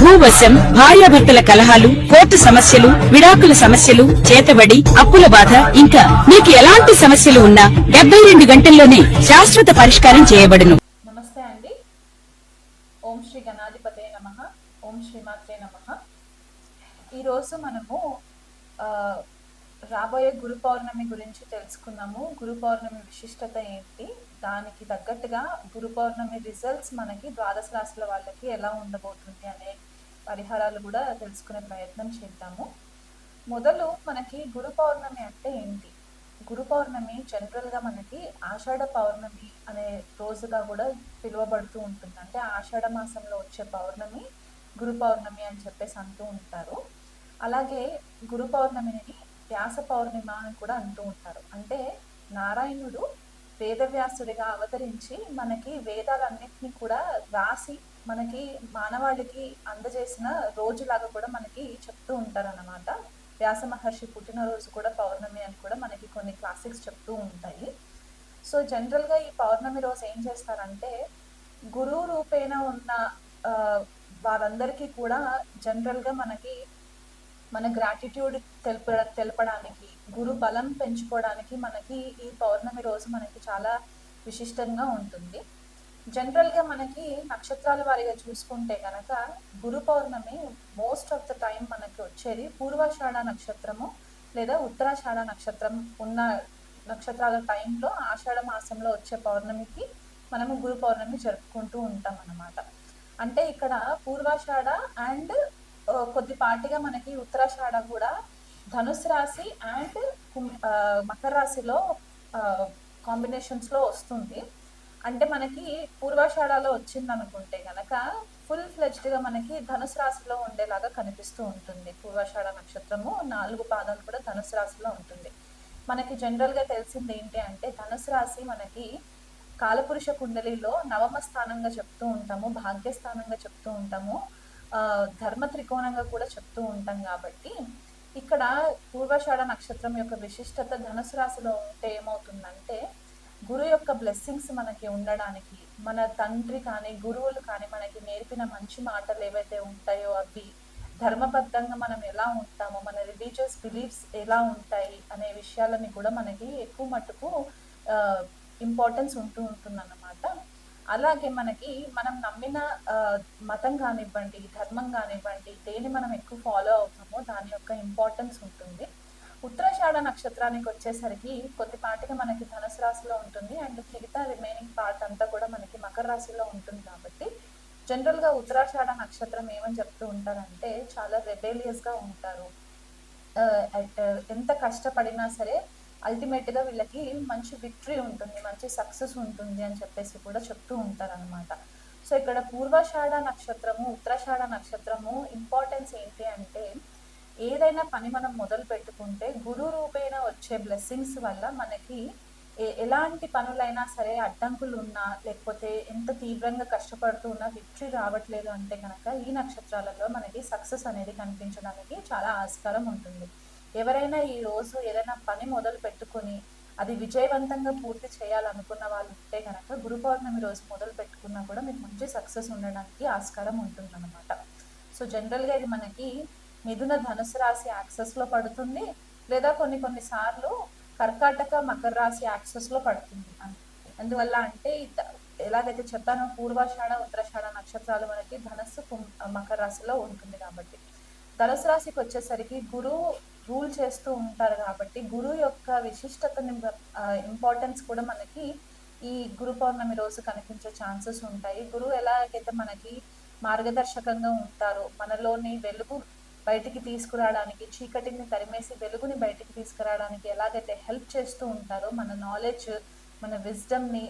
భూవశం భార్యాభర్తల కలహాలు కోర్టు సమస్యలు విడాకుల సమస్యలు చేతబడి అప్పుల బాధ ఇంకా మీకు ఎలాంటి సమస్యలు ఉన్నా డెబ్బై రెండు గంటల్లోనే శాశ్వత పరిష్కారం చేయబడును. నమస్తే అండి. ఓం శ్రీ గణాధిపతే నమ. ఓం శ్రీమాత్రే నమ. ఈరోజు మనము రాబోయే గురు పౌర్ణమి గురించి తెలుసుకున్నాము గురు పౌర్ణమి విశిష్టత ఏంటి? దానికి తగ్గట్టుగా గురు పౌర్ణమి రిజల్ట్స్ మనకి ద్వాదశ రాశుల వాళ్ళకి ఎలా ఉండబోతుంది అనే పరిహారాలు కూడా తెలుసుకునే ప్రయత్నం చేద్దాము. మొదలు మనకి గురు పౌర్ణమి అంటే ఏంటి? గురు పౌర్ణమి జనరల్గా మనకి ఆషాఢ పౌర్ణమి అనే రోజుగా కూడా పిలువబడుతూ ఉంటుంది. అంటే ఆషాఢ మాసంలో వచ్చే పౌర్ణమి గురు పౌర్ణమి అని చెప్పేసి అంటూ ఉంటారు. అలాగే గురు పౌర్ణమిని వ్యాస పౌర్ణిమ అని కూడా అంటూ ఉంటారు. అంటే నారాయణుడు వేదవ్యాసుడిగా అవతరించి మనకి వేదాలన్నింటినీ కూడా రాసి మనకి మానవాళికి అందజేసిన రోజులాగా కూడా మనకి చెప్తూ ఉంటారు అన్నమాట వ్యాస మహర్షి పుట్టినరోజు కూడా పౌర్ణమి అని కూడా మనకి కొన్ని క్లాసిక్స్ చెప్తూ ఉంటాయి. సో జనరల్గా ఈ పౌర్ణమి రోజు ఏం చేస్తారంటే గురువు రూపేణ ఉన్న వారందరికీ కూడా జనరల్గా మనకి మన గ్రాటిట్యూడ్ తెలప తెలపడానికి గురు బలం పెంచుకోవడానికి మనకి ఈ పౌర్ణమి రోజు మనకి చాలా విశిష్టంగా ఉంటుంది. జనరల్గా మనకి నక్షత్రాల వారిగా చూసుకుంటే కనుక Guru Purnima most of the time మనకి వచ్చేది పూర్వాషాఢ నక్షత్రము లేదా ఉత్తరాషాఢ నక్షత్రం ఉన్న నక్షత్రాల టైంలో ఆషాఢ మాసంలో వచ్చే పౌర్ణమికి మనము గురు పౌర్ణమి జరుపుకుంటూ ఉంటాం అన్నమాట. అంటే ఇక్కడ పూర్వాషాఢ అండ్ కొద్దిపాటిగా మనకి ఉత్తరాషాఢ కూడా ధనుసు రాశి అండ్ మకర రాశిలో కాంబినేషన్స్లో వస్తుంది. అంటే మనకి పూర్వాషాఢలో వచ్చింది అనుకుంటే గనక ఫుల్ ఫ్లెజ్డ్గా మనకి ధనుసు రాశిలో ఉండేలాగా కనిపిస్తూ ఉంటుంది. పూర్వాషాఢ నక్షత్రము నాలుగు పాదాలు కూడా ధనుసు రాశిలో ఉంటుంది. మనకి జనరల్గా తెలిసింది ఏంటి అంటే ధనుసు రాశి మనకి కాలపురుష కుండలిలో నవమ స్థానంగా చెప్తూ ఉంటాము భాగ్యస్థానంగా చెప్తూ ఉంటాము ఆ, ధర్మ త్రికోణంగా కూడా చెప్తూ ఉంటాం కాబట్టి ఇక్కడ పూర్వాషాఢ నక్షత్రం యొక్క విశిష్టత ధనుసు రాశిలో ఉంటే ఏమవుతుందంటే గురు యొక్క బ్లెస్సింగ్స్ మనకి ఉండడానికి మన తండ్రి కానీ గురువులు కానీ మనకి నేర్పిన మంచి మాటలు ఏవైతే ఉంటాయో అవి ధర్మబద్ధంగా మనం ఎలా ఉంటామో మన రిలీజియస్ బిలీఫ్స్ ఎలా ఉంటాయి అనే విషయాలని కూడా మనకి ఎక్కువ మట్టుకు ఇంపార్టెన్స్ ఉంటూ ఉంటుందన్నమాట. అలాగే మనకి మనం నమ్మిన మతం కానివ్వండి ధర్మం కానివ్వండి దేని మనం ఎక్కువ ఫాలో అవుతామో దాని యొక్క ఇంపార్టెన్స్ ఉంటుంది. ఉత్తరాషాఢ నక్షత్రానికి వచ్చేసరికి కొద్దిపాటిగా మనకి ధనుసు రాశిలో ఉంటుంది. అండ్ మిగతా రిమైనింగ్ పార్ట్ అంతా కూడా మనకి మకర రాశిలో ఉంటుంది కాబట్టి జనరల్గా ఉత్తరాషాఢ నక్షత్రం ఏమని చెప్తూ ఉంటారంటే చాలా రెబేలియస్గా ఉంటారు. ఎంత కష్టపడినా సరే అల్టిమేట్గా వీళ్ళకి మంచి విక్టరీ ఉంటుంది మంచి సక్సెస్ ఉంటుంది అని చెప్పేసి కూడా చెప్తూ ఉంటారు అనమాట సో ఇక్కడ పూర్వాషాఢ నక్షత్రము ఉత్తరాషాఢ నక్షత్రము ఇంపార్టెన్స్ ఏంటి అంటే ఏదైనా పని మనం మొదలు పెట్టుకుంటే గురు రూపేణ వచ్చే బ్లెస్సింగ్స్ వల్ల మనకి ఏ- ఎలాంటి పనులైనా సరే అడ్డంకులు ఉన్నా లేకపోతే ఎంత తీవ్రంగా కష్టపడుతూ ఉన్నా విక్టరీ రావట్లేదు అంటే కనుక ఈ నక్షత్రాలలో మనకి సక్సెస్ అనేది కనిపించడానికి చాలా ఆస్కారం ఉంటుంది. ఎవరైనా ఈ రోజు ఏదైనా పని మొదలు పెట్టుకొని అది విజయవంతంగా పూర్తి చేయాలనుకున్న వాళ్ళు ఉంటే కనుక గురు పౌర్ణమి రోజు మొదలు పెట్టుకున్నా కూడా మీకు మంచి సక్సెస్ ఉండడానికి ఆస్కారం ఉంటుందన్నమాట. సో జనరల్గా ఇది మనకి మిథున ధనుసు రాశి యాక్సెస్లో పడుతుంది లేదా కొన్ని కొన్ని సార్లు కర్కాటక మకర రాశి యాక్సెస్లో పడుతుంది. ఎందువల్ల అందువల్ల అంటే ఎలాగైతే చెప్పానో పూర్వాషాఢ ఉత్తరాషాఢ నక్షత్రాలు మనకి ధనస్సు మకర రాశిలో ఉంటుంది కాబట్టి. ధనుసు రాశికి వచ్చేసరికి గురువు రూల్ చేస్తూ ఉంటారు కాబట్టి గురువు యొక్క విశిష్టతని ఇంపార్టెన్స్ కూడా మనకి ఈ గురు పౌర్ణమి రోజు కనిపించే ఛాన్సెస్ ఉంటాయి. గురువు ఎలాగైతే మనకి మార్గదర్శకంగా ఉంటారో మనలోని వెలుగు బయటికి తీసుకురావడానికి చీకటిని తరిమేసి వెలుగుని బయటికి తీసుకురావడానికి ఎలాగైతే హెల్ప్ చేస్తూ ఉంటారో మన నాలెడ్జ్ మన విజ్డమ్ని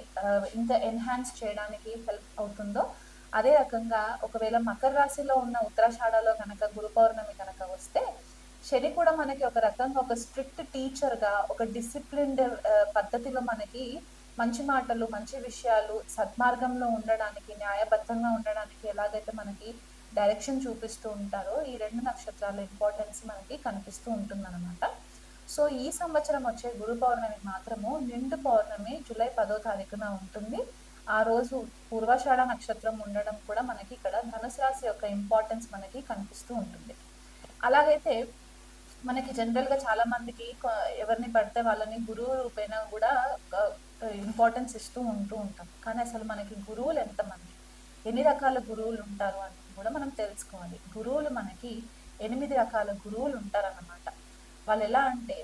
ఇంకా ఎన్హాన్స్ చేయడానికి హెల్ప్ అవుతుందో అదే రకంగా ఒకవేళ మకర రాశిలో ఉన్న ఉత్తరాషాఢలో కనుక గురు పౌర్ణమి కనుక వస్తే శని కూడా మనకి ఒక రకంగా ఒక స్ట్రిక్ట్ టీచర్గా ఒక డిసిప్లిన్డ్ uh, పద్ధతిలో మనకి మంచి మాటలు మంచి విషయాలు సద్మార్గంలో ఉండడానికి న్యాయబద్ధంగా ఉండడానికి ఎలాగైతే మనకి డైరెక్షన్ చూపిస్తూ ఉంటారో ఈ రెండు నక్షత్రాల ఇంపార్టెన్స్ మనకి కనిపిస్తూ ఉంటుందన్నమాట. సో ఈ సంవత్సరం వచ్చే గురు పౌర్ణమి మాత్రము నిండు పౌర్ణమి జూలై పదో తారీఖున ఉంటుంది. ఆ రోజు పూర్వషాఢ నక్షత్రం ఉండడం కూడా మనకి ఇక్కడ ధనుసు రాశి యొక్క ఇంపార్టెన్స్ మనకి కనిపిస్తూ ఉంటుంది. అలాగైతే మనకి జనరల్గా చాలా మందికి ఎవరిని పడితే వాళ్ళని గురువు రూపేణా కూడా ఇంపార్టెన్స్ ఇస్తూ ఉంటూ ఉంటాం. కానీ అసలు మనకి గురువులు ఎంతమంది? ఎన్ని రకాల గురువులు ఉంటారు అని? కూడా మనం తెలుసుకోవాలి. గురువులు మనకి ఎనిమిది రకాల గురువులు ఉంటారన్నమాట. వాళ్ళు ఎలా అంటే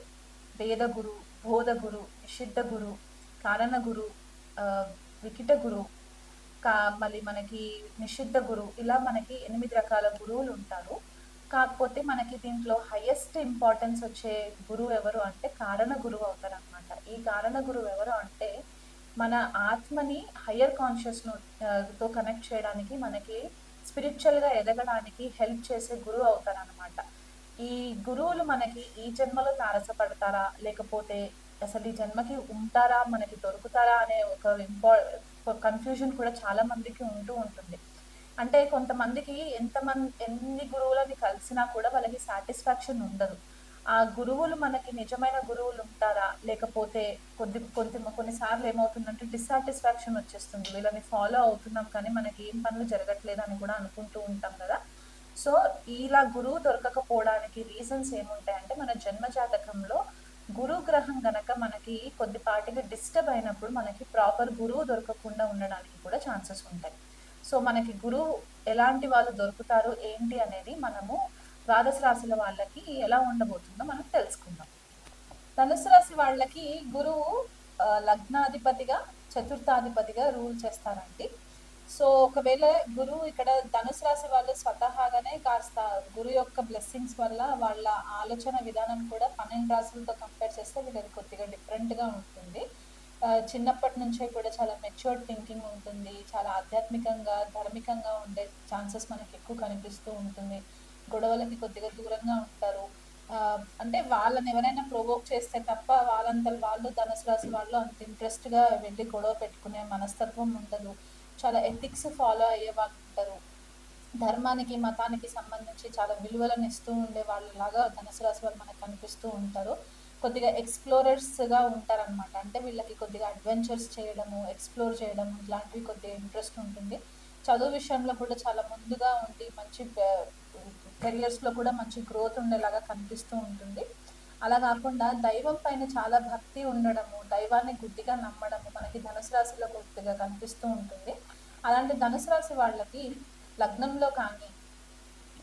వేద గురు బోధ గురు నిషిద్ధ గురు కారణ గురు వికిట గురు కా మళ్ళీ మనకి నిషిద్ధ గురు ఇలా మనకి ఎనిమిది రకాల గురువులు ఉంటారు. కాకపోతే మనకి దీంట్లో హైయెస్ట్ ఇంపార్టెన్స్ వచ్చే గురువు ఎవరు అంటే కారణ గురువు అవుతారు అనమాట ఈ కారణ గురువు ఎవరు అంటే మన ఆత్మని హయ్యర్ కాన్షియస్ను తో కనెక్ట్ చేయడానికి మనకి స్పిరిచువల్గా ఎదగడానికి హెల్ప్ చేసే గురువు అవుతారనమాట ఈ గురువులు మనకి ఈ జన్మలో తారసపడతారా? లేకపోతే అసలు ఈ జన్మకి ఉంటారా? మనకి దొరుకుతారా? అనే ఒక ఇంపా కన్ఫ్యూజన్ కూడా చాలా మందికి ఉంటూ ఉంటుంది. అంటే కొంతమందికి ఎంతమంది ఎన్ని గురువులని కలిసినా కూడా వాళ్ళకి సాటిస్ఫాక్షన్ ఉండదు. ఆ గురువులు మనకి నిజమైన గురువులు ఉంటారా? లేకపోతే కొద్ది కొద్ది కొన్నిసార్లు ఏమవుతుందంటే డిస్సాటిస్ఫాక్షన్ వచ్చేస్తుంది. వీళ్ళని ఫాలో అవుతున్నాం కానీ మనకి ఏం పనులు జరగట్లేదు అని కూడా అనుకుంటూ ఉంటాం కదా. సో ఇలా గురువు దొరకకపోవడానికి రీజన్స్ ఏముంటాయంటే మన జన్మ జాతకంలో గురు గ్రహం గనక మనకి కొద్దిపాటిగా డిస్టర్బ్ అయినప్పుడు మనకి ప్రాపర్ గురువు దొరకకుండా ఉండడానికి కూడా ఛాన్సెస్ ఉంటాయి. సో మనకి గురువు ఎలాంటి వాళ్ళు దొరుకుతారు ఏంటి అనేది మనము ద్వాదశ రాశుల వాళ్ళకి ఎలా ఉండబోతుందో మనం తెలుసుకుందాం. ధనుసు రాశి వాళ్ళకి గురువు లగ్నాధిపతిగా చతుర్థాధిపతిగా రూల్ చేస్తారండి. సో ఒకవేళ గురువు ఇక్కడ ధనుసు రాశి వాళ్ళు స్వతహాగానే కాస్త గురు యొక్క బ్లెస్సింగ్స్ వల్ల వాళ్ళ ఆలోచన విధానం కూడా పన్నెండు రాశులతో కంపేర్ చేస్తే వీళ్ళది కొద్దిగా డిఫరెంట్గా ఉంటుంది. చిన్నప్పటి నుంచే కూడా చాలా మెచ్యూర్డ్ థింకింగ్ ఉంటుంది. చాలా ఆధ్యాత్మికంగా ధార్మికంగా ఉండే ఛాన్సెస్ మనకి ఎక్కువ కనిపిస్తూ ఉంటుంది. గొడవలకి కొద్దిగా దూరంగా ఉంటారు. అంటే వాళ్ళని ఎవరైనా ప్రొవోక్ చేస్తే తప్ప వాళ్ళంత వాళ్ళు ధనుసు రాశి వాళ్ళు అంత ఇంట్రెస్ట్గా వెళ్ళి గొడవ పెట్టుకునే మనస్తత్వం ఉండదు. చాలా ఎథిక్స్ ఫాలో అయ్యే వాళ్ళు ఉంటారు. ధర్మానికి మతానికి సంబంధించి చాలా విలువలను ఇస్తూ ఉండే వాళ్ళలాగా ధనుసు రాశి వాళ్ళు మనకు కనిపిస్తూ ఉంటారు. కొద్దిగా ఎక్స్ప్లోరర్స్గా ఉంటారనమాట అంటే వీళ్ళకి కొద్దిగా అడ్వెంచర్స్ చేయడము ఎక్స్ప్లోర్ చేయడము ఇలాంటివి కొద్దిగా ఇంట్రెస్ట్ ఉంటుంది. చదువు విషయంలో కూడా చాలా ముందుగా ఉండి మంచి కెరియర్స్లో కూడా మంచి గ్రోత్ ఉండేలాగా కనిపిస్తూ ఉంటుంది. అలా కాకుండా దైవం పైన చాలా భక్తి ఉండడము దైవాన్ని గుడ్డిగా నమ్మడము మనకి ధనుసు రాశిలో కొద్దిగా కనిపిస్తూ ఉంటుంది. అలాంటి ధనుసు రాశి వాళ్ళకి లగ్నంలో కానీ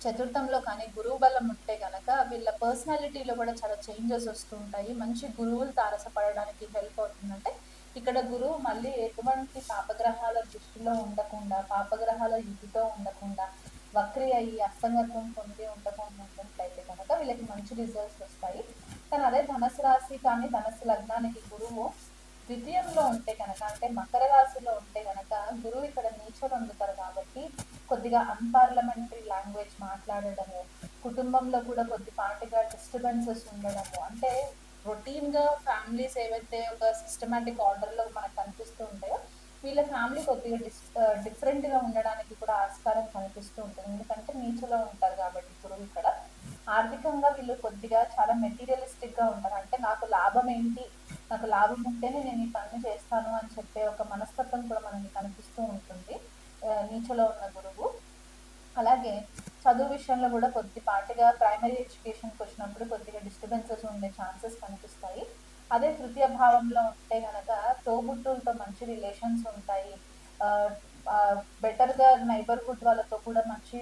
చతుర్థంలో కానీ గురువు బలం ఉంటే కనుక వీళ్ళ పర్సనాలిటీలో కూడా చాలా చేంజెస్ వస్తూ ఉంటాయి. మంచి గురువులు తారసపడడానికి హెల్ప్ అవుతుందంటే ఇక్కడ గురువు మళ్ళీ ఎటువంటి పాపగ్రహాల దృష్టిలో ఉండకుండా పాపగ్రహాల యుద్ధితో ఉండకుండా వక్రి అయ్యి అస్తంగత్వం పొంది ఉండకుండా ఉన్నట్లయితే కనుక వీళ్ళకి మంచి రిజల్ట్స్ వస్తాయి. కానీ అదే ధనుసు రాశి కానీ ధనుసు లగ్నానికి గురువు ద్వితీయంలో ఉంటే కనుక అంటే మకర రాశిలో ఉంటే కనుక గురువు ఇక్కడ నేచర్ అందుతారు కాబట్టి కొద్దిగా అన్పార్లమెంటరీ లాంగ్వేజ్ మాట్లాడడము కుటుంబంలో కూడా కొద్దిపాటిగా డిస్టర్బెన్సెస్ ఉండడము అంటే రొటీన్గా ఫ్యామిలీస్ ఏవైతే ఒక సిస్టమేటిక్ ఆర్డర్లో మనకు కనిపిస్తూ ఉంటాయో వీళ్ళ ఫ్యామిలీ కొద్దిగా డిస్ డిఫరెంట్గా ఉండడానికి కూడా ఆస్కారం కనిపిస్తూ ఉంటుంది. ఎందుకంటే నీచలో ఉంటారు కాబట్టి గురువు ఇక్కడ. ఆర్థికంగా వీళ్ళు కొద్దిగా చాలా మెటీరియలిస్టిక్గా ఉంటారు. అంటే నాకు లాభం ఏంటి? నాకు లాభం ఉంటేనే నేను ఈ పని చేస్తాను అని చెప్పే ఒక మనస్తత్వం కూడా మనకి కనిపిస్తూ ఉంటుంది. నీచులో నీచలో ఉన్న గురువు. అలాగే చదువు విషయంలో కూడా కొద్దిపాటిగా ప్రైమరీ ఎడ్యుకేషన్కి వచ్చినప్పుడు కొద్దిగా డిస్టర్బెన్సెస్ ఉండే ఛాన్సెస్ కనిపిస్తాయి. అదే తృతీయ భావంలో ఉంటే కనుక తోబుట్టులతో మంచి రిలేషన్స్ ఉంటాయి. బెటర్గా నైబర్హుడ్ వాళ్ళతో కూడా మంచి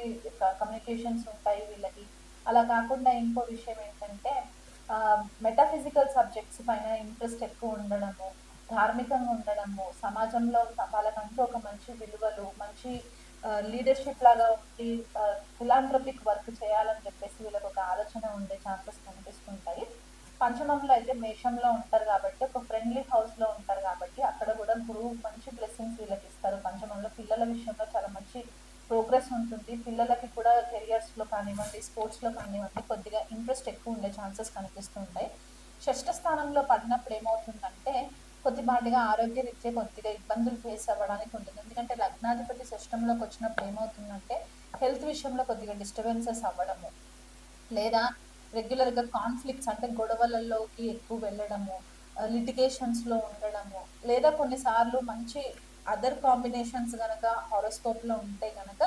కమ్యూనికేషన్స్ ఉంటాయి వీళ్ళకి. అలా కాకుండా ఇంకో విషయం ఏంటంటే మెటాఫిజికల్ సబ్జెక్ట్స్ పైన ఇంట్రెస్ట్ ఎక్కువ ఉండడము ధార్మికంగా ఉండడము సమాజంలో వాళ్ళకంటూ ఒక మంచి విలువలు మంచి లీడర్షిప్ లాగా ఉండి ఫిలాంథ్రపిక్ వర్క్ చేయాలని చెప్పేసి వీళ్ళకి ఒక ఆలోచన ఉండే ఛాన్సెస్ కనిపిస్తుంటాయి. పంచమంలో అయితే మేషంలో ఉంటారు కాబట్టి ఒక ఫ్రెండ్లీ హౌస్లో ఉంటారు కాబట్టి అక్కడ కూడా గురువు మంచి బ్లెస్సింగ్స్ వీళ్ళకి ఇస్తారు. పంచమంలో పిల్లల విషయంలో చాలా మంచి ప్రోగ్రెస్ ఉంటుంది. పిల్లలకి కూడా కెరియర్స్లో కానివ్వండి స్పోర్ట్స్లో కానివ్వండి కొద్దిగా ఇంట్రెస్ట్ ఎక్కువ ఉండే ఛాన్సెస్ కనిపిస్తూ ఉంటాయి. షష్ఠ స్థానంలో పడినప్పుడు ఏమవుతుందంటే కొద్దిపాటిగా ఆరోగ్య రీత్యా కొద్దిగా ఇబ్బందులు ఫేస్ అవ్వడానికి ఉంటుంది. ఎందుకంటే లగ్నాధిపతి సిస్టంలోకి వచ్చినప్పుడు ఏమవుతుందంటే హెల్త్ విషయంలో కొద్దిగా డిస్టర్బెన్సెస్ అవ్వడము. లేదా రెగ్యులర్గా కాన్ఫ్లిక్ట్స్ అంటే గొడవలలోకి ఎక్కువ వెళ్ళడము లిటిగేషన్స్లో ఉండడము లేదా కొన్నిసార్లు మంచి అదర్ కాంబినేషన్స్ కనుక హారోస్కోప్లో ఉంటే కనుక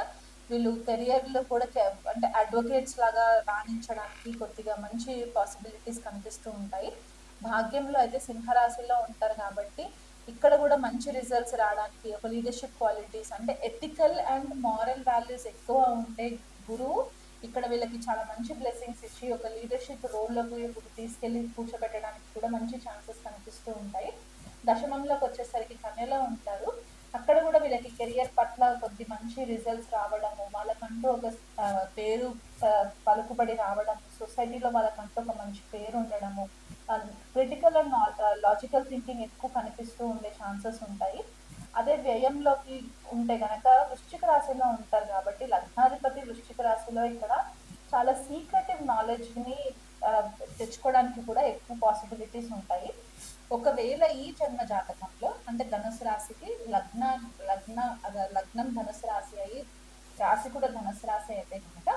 వీళ్ళు కెరియర్లో కూడా కె- అంటే అడ్వకేట్స్ లాగా రాణించడానికి కొద్దిగా మంచి పాసిబిలిటీస్ కనిపిస్తూ ఉంటాయి. భాగ్యంలో అయితే సింహరాశిలో ఉంటారు కాబట్టి ఇక్కడ కూడా మంచి రిజల్ట్స్ రావడానికి ఒక లీడర్షిప్ క్వాలిటీస్ అంటే ఎథికల్ అండ్ మారల్ వాల్యూస్ ఎక్కువ ఉంటే గురువు ఇక్కడ వీళ్ళకి చాలా మంచి బ్లెస్సింగ్స్ ఇచ్చి ఒక లీడర్షిప్ రోల్లోకి తీసుకెళ్ళి కూర్చోబెట్టడానికి కూడా మంచి ఛాన్సెస్ కనిపిస్తూ ఉంటాయి. దశమంలోకి వచ్చేసరికి కన్యలో ఉంటారు. అక్కడ కూడా వీళ్ళకి కెరియర్ పట్ల కొద్ది మంచి రిజల్ట్స్ రావడము వాళ్ళకంటూ ఒక పేరు పలుకుబడి రావడం సొసైటీలో వాళ్ళకంటూ ఒక మంచి పేరు ఉండడము క్రిటికల్ అండ్ లాజికల్ థింకింగ్ ఎక్కువ కనిపిస్తూ ఉండే ఛాన్సెస్ ఉంటాయి. అదే వ్యయంలోకి ఉంటే గనక వృశ్చిక రాశిలో ఉంటారు కాబట్టి లగ్నాధిపతి వృశ్చిక రాశిలో ఇక్కడ చాలా సీక్రెటివ్ నాలెడ్జ్ని తెచ్చుకోవడానికి కూడా ఎక్కువ పాసిబిలిటీస్ ఉంటాయి. ఒకవేళ ఈ జన్మ జాతకంలో అంటే ధనుసు రాశికి లగ్న లగ్న లగ్నం ధనుసు రాశి అయ్యి రాశి కూడా ధనుసు రాశి అయితే కనుక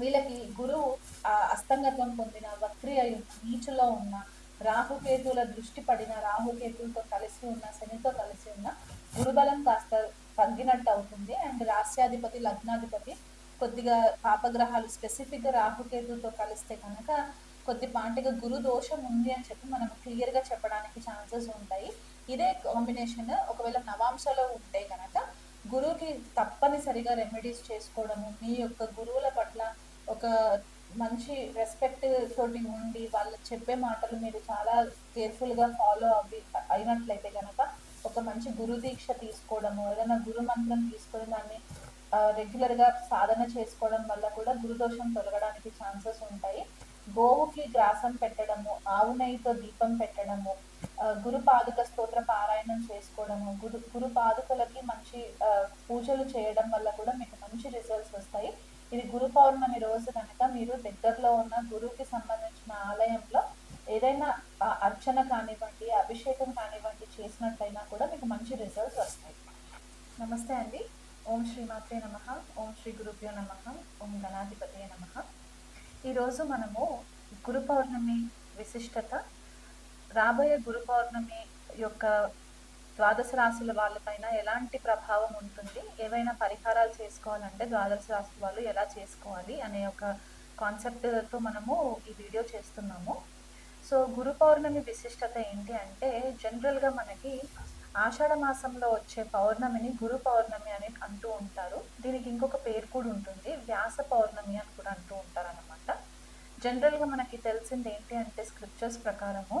వీళ్ళకి గురువు అస్తంగత్వం పొందిన వక్రి అయి నీచులో ఉన్న రాహుకేతువుల దృష్టి పడిన రాహుకేతులతో కలిసి ఉన్న శనితో కలిసి ఉన్న గురుబలం కాస్త తగ్గినట్టు అవుతుంది అండ్ రాస్యాధిపతి లగ్నాధిపతి కొద్దిగా పాపగ్రహాలు స్పెసిఫిక్గా రాహుకేతులతో కలిస్తే కనుక కొద్దిపాటిగా గురు దోషం ఉంది అని చెప్పి మనం క్లియర్గా చెప్పడానికి ఛాన్సెస్ ఉంటాయి. ఇదే కాంబినేషన్ ఒకవేళ నవాంశలో ఉంటే కనుక గురువుకి తప్పనిసరిగా రెమెడీస్ చేసుకోవడము మీ యొక్క గురువుల పట్ల ఒక మంచి రెస్పెక్ట్ తోటి ఉండి వాళ్ళు చెప్పే మాటలు మీరు చాలా కేర్ఫుల్గా ఫాలో అవి అయినట్లయితే కనుక ఒక మంచి గురు దీక్ష తీసుకోవడము ఏదైనా గురు మంత్రం తీసుకొని దాన్ని రెగ్యులర్గా సాధన చేసుకోవడం వల్ల కూడా గురుదోషం తొలగడానికి ఛాన్సెస్ ఉంటాయి. గోవుకి గ్రాసం పెట్టడము ఆవు నెయ్యితో దీపం పెట్టడము గురు పాదుక స్తోత్ర పారాయణం చేసుకోవడము గురు గురు పాదుకలకి మంచి పూజలు చేయడం వల్ల కూడా మీకు మంచి రిజల్ట్స్ వస్తాయి. ఇది గురు పౌర్ణమి రోజు కనుక మీరు దగ్గరలో ఉన్న గురువుకి సంబంధించిన ఆలయంలో ఏదైనా అర్చన కానివ్వండి అభిషేకం కానివ్వండి చేసినట్లయినా కూడా మీకు మంచి రిజల్ట్స్ వస్తాయి. నమస్తే అండి. ఓం శ్రీ మాత్రే నమ. ఓం శ్రీ గురుభ్యో నమ. ఓం గణాధిపతే నమ. ఈరోజు మనము గురు పౌర్ణమి విశిష్టత రాబోయే గురు పౌర్ణమి యొక్క ద్వాదశ రాశుల వాళ్ళపైన ఎలాంటి ప్రభావం ఉంటుంది? ఏవైనా పరిహారాలు చేసుకోవాలంటే ద్వాదశ రాశి వాళ్ళు ఎలా చేసుకోవాలి అనే ఒక కాన్సెప్ట్తో మనము ఈ వీడియో చేస్తున్నాము. సో గురు పౌర్ణమి విశిష్టత ఏంటి అంటే జనరల్గా మనకి ఆషాఢ మాసంలో వచ్చే పౌర్ణమిని గురు పౌర్ణమి అని అంటూ ఉంటారు. దీనికి ఇంకొక పేరు కూడా ఉంటుంది వ్యాస పౌర్ణమి అని కూడా అంటూ ఉంటారు అనమాట జనరల్గా మనకి తెలిసింది ఏంటి అంటే స్క్రిప్చర్స్ ప్రకారము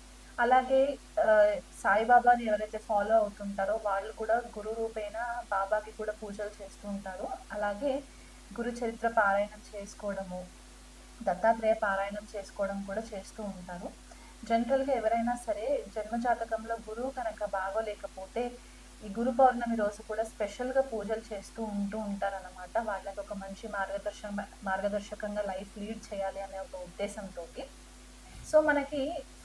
అలాగే సాయిబాబాని ఎవరైతే ఫాలో అవుతుంటారో వాళ్ళు కూడా గురు రూపేణ బాబాకి కూడా పూజలు చేస్తూ ఉంటారు. అలాగే గురు చరిత్ర పారాయణం చేసుకోవడము దత్తాత్రేయ పారాయణం చేసుకోవడం కూడా చేస్తూ ఉంటారు. జనరల్గా ఎవరైనా సరే జన్మజాతకంలో గురువు కనుక బాగోలేకపోతే ఈ గురు పౌర్ణమి రోజు కూడా స్పెషల్గా పూజలు చేస్తూ ఉంటూ ఉంటారన్నమాట. వాళ్ళకి ఒక మంచి మార్గదర్శన మార్గదర్శకంగా లైఫ్ లీడ్ చేయాలి అనే ఒక ఉద్దేశంతో సో మనకి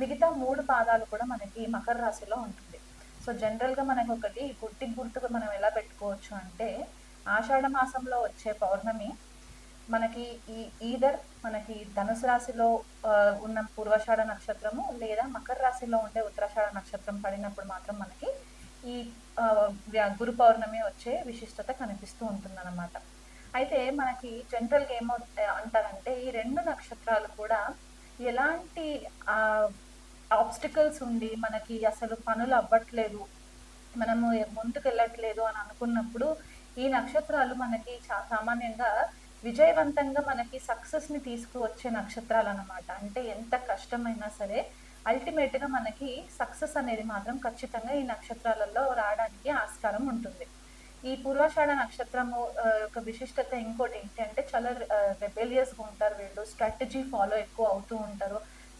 మిగతా మూడు పాదాలు కూడా మనకి మకర రాశిలో ఉంటుంది. సో జనరల్గా మనకి ఒకటి గుర్తి గుర్తుగా మనం ఎలా పెట్టుకోవచ్చు అంటే ఆషాఢ మాసంలో వచ్చే పౌర్ణమి మనకి ఈ ఈదర్ మనకి ధనుసు రాశిలో ఉన్న పూర్వషాఢ నక్షత్రము లేదా మకర రాశిలో ఉండే ఉత్తరాషాఢ నక్షత్రం పడినప్పుడు మాత్రం మనకి ఈ గురు పౌర్ణమి వచ్చే విశిష్టత కనిపిస్తూ ఉంటుందన్నమాట. అయితే మనకి జనరల్గా ఏమో అంటారంటే ఈ రెండు నక్షత్రాలు కూడా ఎలాంటి ఆబ్స్టికల్స్ ఉండి మనకి అసలు పనులు అవ్వట్లేదు మనము ముందుకు వెళ్ళట్లేదు అని అనుకున్నప్పుడు ఈ నక్షత్రాలు మనకి చా సామాన్యంగా విజయవంతంగా మనకి సక్సెస్ని తీసుకువచ్చే నక్షత్రాలు అన్నమాట అంటే ఎంత కష్టమైనా సరే అల్టిమేట్గా మనకి సక్సెస్ అనేది మాత్రం ఖచ్చితంగా ఈ నక్షత్రాలలో రావడానికి ఆస్కారం ఉంటుంది. ఈ పూర్వాషాఢ నక్షత్రము యొక్క విశిష్టత ఇంకోటి ఏంటి అంటే చాలా రెబెలియస్గా ఉంటారు వీళ్ళు స్ట్రాటజీ ఫాలో ఎక్కువ అవుతూ ఉంటారు.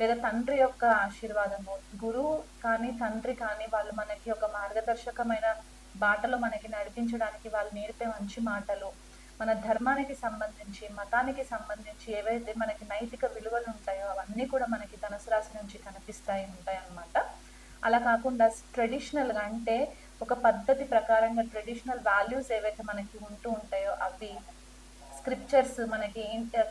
లేదా తండ్రి యొక్క ఆశీర్వాదము. గురువు కానీ తండ్రి కానీ వాళ్ళు మనకి ఒక మార్గదర్శకమైన బాటలో మనకి నడిపించడానికి వాళ్ళు నేర్పే మంచి మాటలు. మన ధర్మానికి సంబంధించి మతానికి సంబంధించి ఏవైతే మనకి నైతిక విలువలు ఉంటాయో అవన్నీ కూడా మనకి ధనుసు రాశి నుంచి కనిపిస్తాయి ఉంటాయి అన్నమాట అలా కాకుండా ట్రెడిషనల్గా అంటే ఒక పద్ధతి ప్రకారంగా ట్రెడిషనల్ వాల్యూస్ ఏవైతే మనకి ఉంటూ ఉంటాయో అవి స్క్రిప్చర్స్ మనకి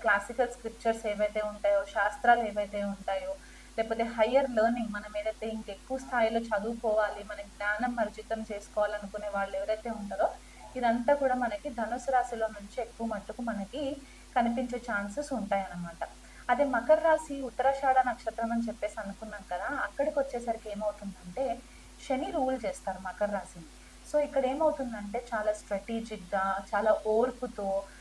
క్లాసికల్ స్క్రిప్చర్స్ ఏవైతే ఉంటాయో శాస్త్రాలు ఏవైతే ఉంటాయో లేకపోతే హయ్యర్ లెర్నింగ్ మనం ఏదైతే ఇంకెక్కువ స్థాయిలో చదువుకోవాలి మన జ్ఞానం అర్జితం చేసుకోవాలనుకునే వాళ్ళు ఎవరైతే ఉంటారో ఇదంతా కూడా మనకి ధనుసు రాశిలో నుంచి ఎక్కువ మట్టుకు మనకి కనిపించే ఛాన్సెస్ ఉంటాయన్నమాట. అదే మకర రాశి ఉత్తరాషాఢ నక్షత్రం అని చెప్పేసి అనుకున్నాం కదా అక్కడికి వచ్చేసరికి ఏమవుతుందంటే శని రూల్ చేస్తారు మకర రాశిని. సో ఇక్కడ ఏమవుతుందంటే చాలా స్ట్రాటజిక్గా చాలా ఓర్పుతో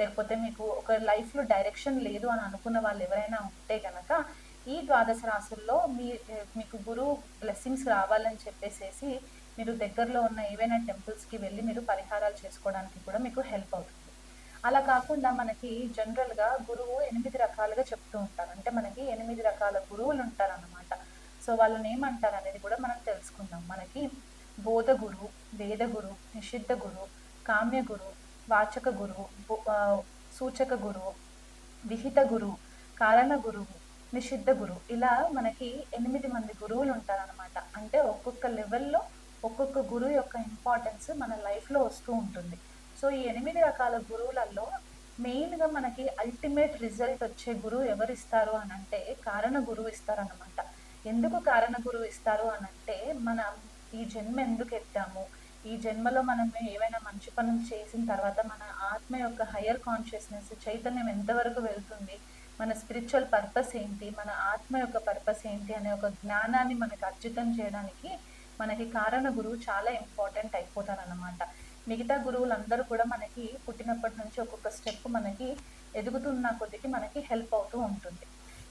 లేకపోతే మీకు ఒక లైఫ్లో డైరెక్షన్ లేదు అని అనుకున్న వాళ్ళు ఎవరైనా ఉంటే కనుక ఈ ద్వాదశ రాసుల్లో మీ మీకు గురువు బ్లెస్సింగ్స్ రావాలని చెప్పేసేసి మీరు దగ్గరలో ఉన్న ఏవైనా టెంపుల్స్కి వెళ్ళి మీరు పరిహారాలు చేసుకోవడానికి కూడా మీకు హెల్ప్ అవుతుంది. అలా కాకుండా మనకి జనరల్గా గురువు ఎనిమిది రకాలుగా చెప్తూ ఉంటారు. అంటే మనకి ఎనిమిది రకాల గురువులు ఉంటారన్నమాట. సో వాళ్ళని ఏమంటారు అనేది కూడా మనం తెలుసుకుందాం. మనకి బోధ గురు వేద గురు నిషిద్ధ గురు కామ్య గురు వాచక గురువు సూచక గురువు విహిత గురువు కారణ గురువు నిషిద్ధ గురువు. ఇలా మనకి ఎనిమిది మంది గురువులు ఉంటారనమాట అంటే ఒక్కొక్క లెవెల్లో ఒక్కొక్క గురువు యొక్క ఇంపార్టెన్స్ మన లైఫ్లో వస్తూ ఉంటుంది. సో ఈ ఎనిమిది రకాల గురువులలో మెయిన్గా మనకి అల్టిమేట్ రిజల్ట్ వచ్చే గురువు ఎవరు ఇస్తారు అని అంటే కారణ గురువు ఇస్తారనమాట ఎందుకు కారణ గురువు ఇస్తారు అని అంటే మన ఈ జన్మ ఎందుకు ఎత్తాము? ఈ జన్మలో మనం ఏవైనా మంచి పనులు చేసిన తర్వాత మన ఆత్మ యొక్క హయ్యర్ కాన్షియస్నెస్ చైతన్యం ఎంతవరకు వెళ్తుంది? మన స్పిరిచువల్ పర్పస్ ఏంటి? మన ఆత్మ యొక్క పర్పస్ ఏంటి? అనే ఒక జ్ఞానాన్ని మనకు అర్జితం చేయడానికి మనకి కారణ గురువు చాలా ఇంపార్టెంట్ అయిపోతారన్నమాట. మిగతా గురువులందరూ కూడా మనకి పుట్టినప్పటి నుంచి ఒక్కొక్క స్టెప్ మనకి ఎదుగుతున్న కొద్దికి మనకి హెల్ప్ అవుతూ ఉంటుంది.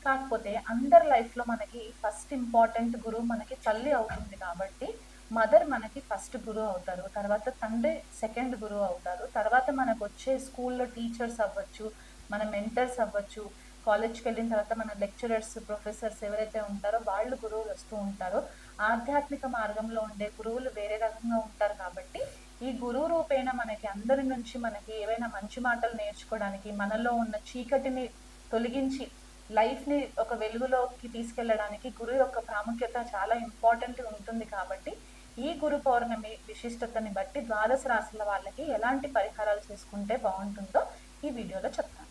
కాకపోతే అందరి లైఫ్లో మనకి ఫస్ట్ ఇంపార్టెంట్ గురువు మనకి తల్లి అవుతుంది కాబట్టి మదర్ మనకి ఫస్ట్ గురువు అవుతారు తర్వాత తండ్రి సెకండ్ గురువు అవుతారు తర్వాత మనకు వచ్చే స్కూల్లో టీచర్స్ అవ్వచ్చు మన మెంటర్స్ అవ్వచ్చు కాలేజ్కి వెళ్ళిన తర్వాత మన లెక్చరర్స్ ప్రొఫెసర్స్ ఎవరైతే ఉంటారో వాళ్ళు గురువులు వస్తూ ఉంటారో. ఆధ్యాత్మిక మార్గంలో ఉండే గురువులు వేరే రకంగా ఉంటారు కాబట్టి ఈ గురువు రూపేణ మనకి అందరి నుంచి మనకి ఏవైనా మంచి మాటలు నేర్చుకోవడానికి మనలో ఉన్న చీకటిని తొలగించి లైఫ్ని ఒక వెలుగులోకి తీసుకెళ్ళడానికి గురువు యొక్క ప్రాముఖ్యత చాలా ఇంపార్టెంట్ ఉంటుంది కాబట్టి ఈ గురు పౌర్ణమి విశిష్టతని బట్టి ద్వాదశ రాశుల వాళ్ళకి ఎలాంటి పరిహారాలు చేసుకుంటే బాగుంటుందో ఈ వీడియోలో చెప్తాను.